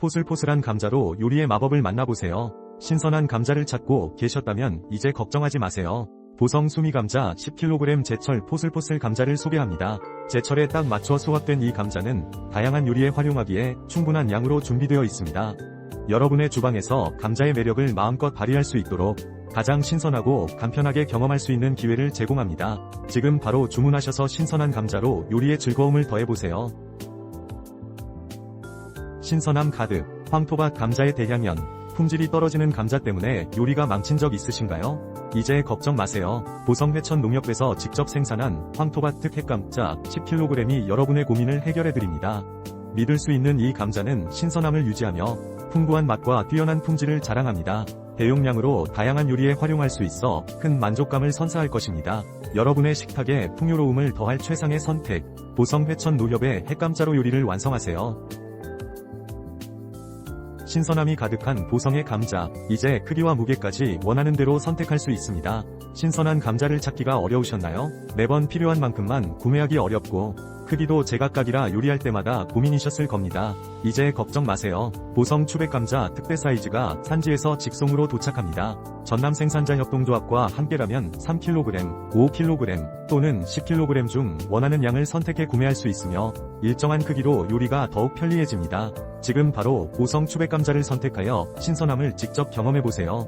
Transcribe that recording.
포슬포슬한 감자로 요리의 마법을 만나보세요. 신선한 감자를 찾고 계셨다면 이제 걱정하지 마세요. 보성 수미 감자 10kg 제철 포슬포슬 감자를 소개합니다. 제철에 딱 맞춰 수확된 이 감자는 다양한 요리에 활용하기에 충분한 양으로 준비되어 있습니다. 여러분의 주방에서 감자의 매력을 마음껏 발휘할 수 있도록 가장 신선하고 간편하게 경험할 수 있는 기회를 제공합니다. 지금 바로 주문하셔서 신선한 감자로 요리의 즐거움을 더해보세요. 신선함 가득, 황토밭 감자의 대향연, 품질이 떨어지는 감자 때문에 요리가 망친 적 있으신가요? 이제 걱정 마세요. 보성회천 농협에서 직접 생산한 황토밭 특 핵감자 10kg이 여러분의 고민을 해결해드립니다. 믿을 수 있는 이 감자는 신선함을 유지하며 풍부한 맛과 뛰어난 품질을 자랑합니다. 대용량으로 다양한 요리에 활용할 수 있어 큰 만족감을 선사할 것입니다. 여러분의 식탁에 풍요로움을 더할 최상의 선택, 보성 회천 농협의 핵감자로 요리를 완성하세요. 신선함이 가득한 보성의 감자, 이제 크기와 무게까지 원하는 대로 선택할 수 있습니다. 신선한 감자를 찾기가 어려우셨나요? 매번 필요한 만큼만 구매하기 어렵고, 크기도 제각각이라 요리할 때마다 고민이셨을 겁니다. 이제 걱정 마세요. 보성 추백 감자 특대 사이즈가 산지에서 직송으로 도착합니다. 전남 생산자 협동조합과 함께라면 3kg, 5kg 또는 10kg 중 원하는 양을 선택해 구매할 수 있으며 일정한 크기로 요리가 더욱 편리해집니다. 지금 바로 보성 추백 감자를 선택하여 신선함을 직접 경험해 보세요.